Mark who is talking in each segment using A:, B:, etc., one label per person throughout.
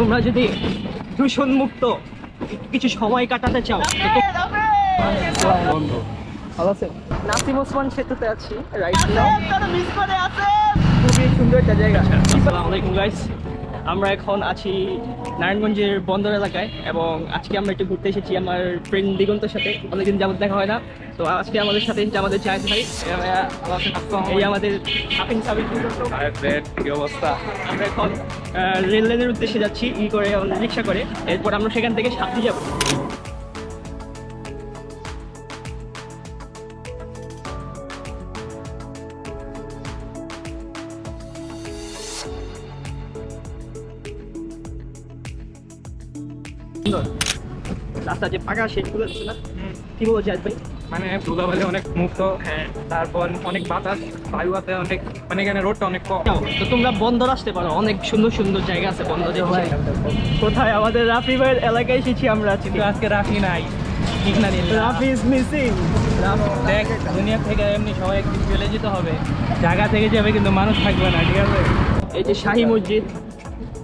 A: তোমরা যদি দূষণ মুক্ত কিছু সময় কাটাতে চাও
B: বন্ধু।
A: ভালো আছেন? নাসিম ওসমান সেতুতে আছি রাইট নাও খুবই সুন্দর একটা জায়গা। আসসালামু আলাইকুম গাইস আমরা এখন আছি নারায়ণগঞ্জের বন্দর এলাকায় এবং আজকে আমরা একটু ঘুরতে এসেছি আমার ফ্রেন্ড দিগন্তর সাথে। অনেকদিন যাবত দেখা হয় না। তো আজকে আমাদের সাথে এসেছে আমাদের জায়েদ ভাই। এই আমাদের সাপিং
B: কি অবস্থা?
A: আমরা এখন রেল লাইনের উদ্দেশ্যে যাচ্ছি ই করে রিক্সা করে। এরপর আমরা সেখান থেকে সাথে যাব। রাস্তা যে পাকা সেগুলো আছে না? কি বলো জায়দ ভাই?
B: মানে ধুলাবালি অনেক মুক্ত হ্যাঁ। তারপর অনেক বাতাস বায়ু আছে অনেক মানে এখানে রোডটা অনেক কম।
A: তো তোমরা বন্দর আসতে পারো অনেক সুন্দর সুন্দর জায়গা আছে বন্দরে কোথায়? আমাদের রাফি ভাইয়ের এলাকায় এসেছি আমরা আজকে।
B: কিন্তু আজকে রাখি নাই ঠিক না
A: রাফি ইজ মিসিং
B: দেখ দুনিয়া থেকে এমনি সবাই একদিন চলে যেতে হবে। জায়গা থেকে যাবে কিন্তু মানুষ থাকবে না ঠিক আছে?
A: এই যে শাহী মসজিদ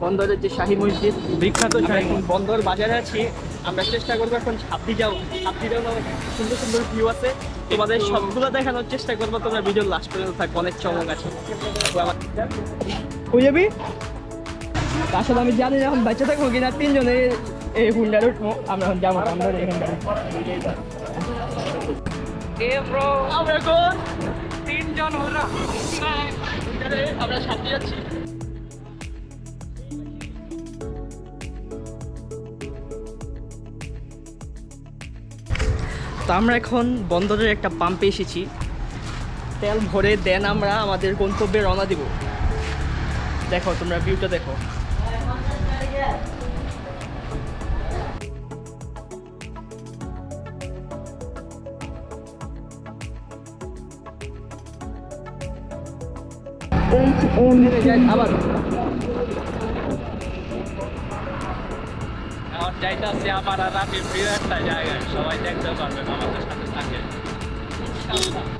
A: বন্দরের যে শাহী মসজিদ
B: বিখ্যাত
A: বন্দর বাজারে আছি। আমরা চেষ্টা করব এখন ছাপড়ি যাও ছাপড়ি যাও সুন্দর সুন্দর ভিউ আছে। তোমাদের সবগুলো দেখানোর চেষ্টা করব। তোমরা ভিডিও লাস্ট পর্যন্ত থাকব অনেক চমক আছে। তো যাবি? আসলে আমি জানি এখন বাচ্চা থাকব কিনা তিনজনে এই হুন্ডার উঠবো। আমরা এখন যাব আমরা
B: তিনজন হলো
A: আমরা ছাপড়ি যাচ্ছি। তো আমরা এখন বন্দরের একটা পাম্পে এসেছি। তেল ভরে দেন আমরা আমাদের গন্তব্যে রওনা দিব। দেখো তোমরা ভিউটা দেখো। আবার।
B: আছে আমার আর প্রিয় একটা জায়গায়। সবাই দেখতে পারবেন আমাদের সাথে থাকে।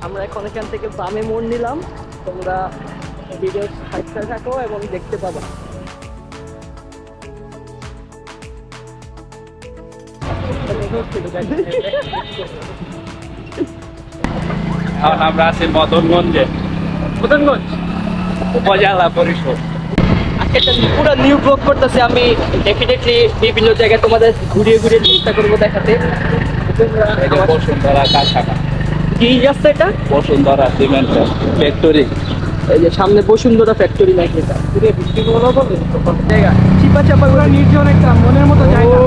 A: আমরা এখন এখান থেকে বামে মোড় নিলাম। তোমরা ভিডিও সাইডটা থাকো এবং দেখতে পাবা।
B: এখন আমরা আছি মদনগঞ্জে।
A: মদনগঞ্জ?
B: উপজেলা পরিষদ।
A: একটা পুরো নিউ ব্লগ করতেছি আমি। ডেফিনেটলি বিভিন্ন জায়গায় তোমাদের ঘুরিয়ে ঘুরিয়ে চেষ্টা করব দেখাতে।
B: বসুন্ধরা কাছাকা
A: কি যাচ্ছে এটা?
B: বসুন্ধরা সিমেন্ট ফ্যাক্টরি
A: এই যে সামনে বসুন্ধরা ফ্যাক্টরি নাকি এটা। জায়গা চিপা চাপা
B: নির্জন একটা মনের মতো জায়গা।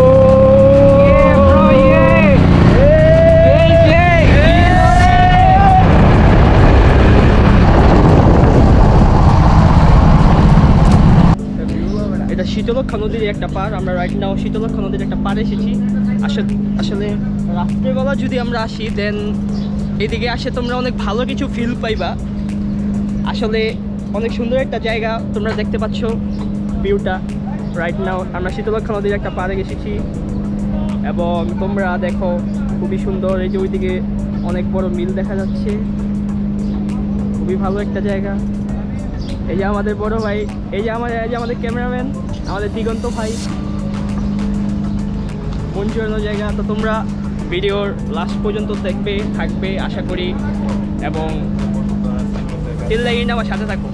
A: শীতলক্ষা নদীর একটা পার আমরা রাইট নাও শীতলক্ষা নদীর একটা পার এসেছি। আসলে আসলে রাত্রেবেলা যদি আমরা আসি দেন এদিকে আসে তোমরা অনেক ভালো কিছু ফিল পাইবা। আসলে অনেক সুন্দর একটা জায়গা তোমরা দেখতে পাচ্ছ ভিউটা রাইট নাও আমরা শীতলক্ষা নদীর একটা পাড়ে এসেছি এবং তোমরা দেখো খুবই সুন্দর, এই যে ওইদিকে অনেক বড় মিল দেখা যাচ্ছে। খুবই ভালো একটা জায়গা। এই যে আমাদের বড় ভাই, এই যে আমাদের এই যে আমাদের ক্যামেরাম্যান, আমাদের দিগন্ত ভাই। পঞ্চান্ন জায়গা, তো তোমরা ভিডিওর লাস্ট পর্যন্ত দেখবে, থাকবে, আশা করি, এবং তিল্লাইন আমার সাথে থাকো।